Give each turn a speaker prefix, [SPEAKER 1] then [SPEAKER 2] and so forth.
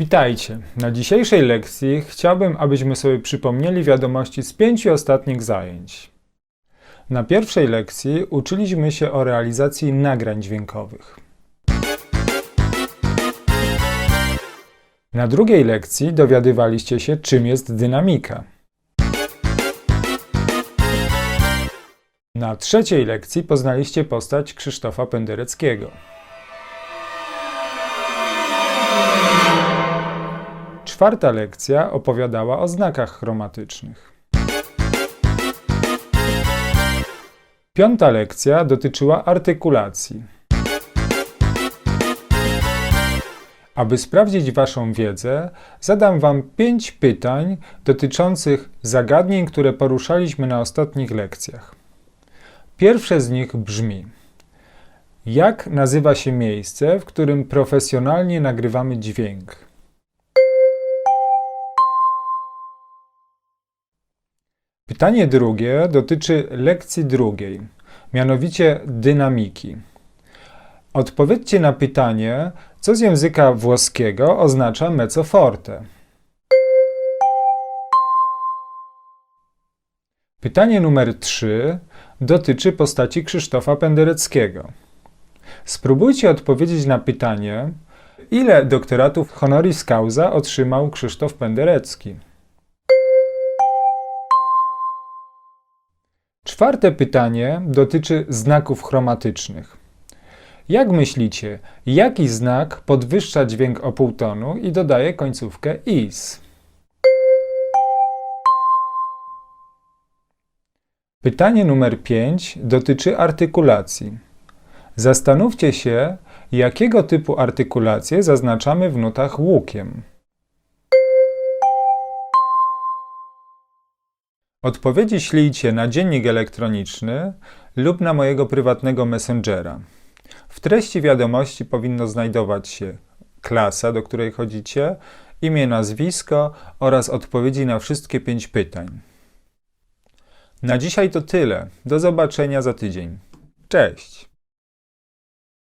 [SPEAKER 1] Witajcie. Na dzisiejszej lekcji chciałbym, abyśmy sobie przypomnieli wiadomości z pięciu ostatnich zajęć. Na pierwszej lekcji uczyliśmy się o realizacji nagrań dźwiękowych. Na drugiej lekcji dowiadywaliście się, czym jest dynamika. Na trzeciej lekcji poznaliście postać Krzysztofa Pendereckiego. Czwarta lekcja opowiadała o znakach chromatycznych. Piąta lekcja dotyczyła artykulacji. Aby sprawdzić Waszą wiedzę, zadam Wam pięć pytań dotyczących zagadnień, które poruszaliśmy na ostatnich lekcjach. Pierwsze z nich brzmi: Jak nazywa się miejsce, w którym profesjonalnie nagrywamy dźwięk? Pytanie drugie dotyczy lekcji drugiej, mianowicie dynamiki. Odpowiedzcie na pytanie, co z języka włoskiego oznacza mezzo forte. Pytanie numer 3 dotyczy postaci Krzysztofa Pendereckiego. Spróbujcie odpowiedzieć na pytanie, ile doktoratów honoris causa otrzymał Krzysztof Penderecki. Czwarte pytanie dotyczy znaków chromatycznych. Jak myślicie, jaki znak podwyższa dźwięk o półtonu i dodaje końcówkę is? Pytanie numer 5 dotyczy artykulacji. Zastanówcie się, jakiego typu artykulacje zaznaczamy w nutach łukiem. Odpowiedzi ślijcie na dziennik elektroniczny lub na mojego prywatnego messengera. W treści wiadomości powinno znajdować się klasa, do której chodzicie, imię, nazwisko oraz odpowiedzi na wszystkie pięć pytań. Na dzisiaj to tyle. Do zobaczenia za tydzień. Cześć!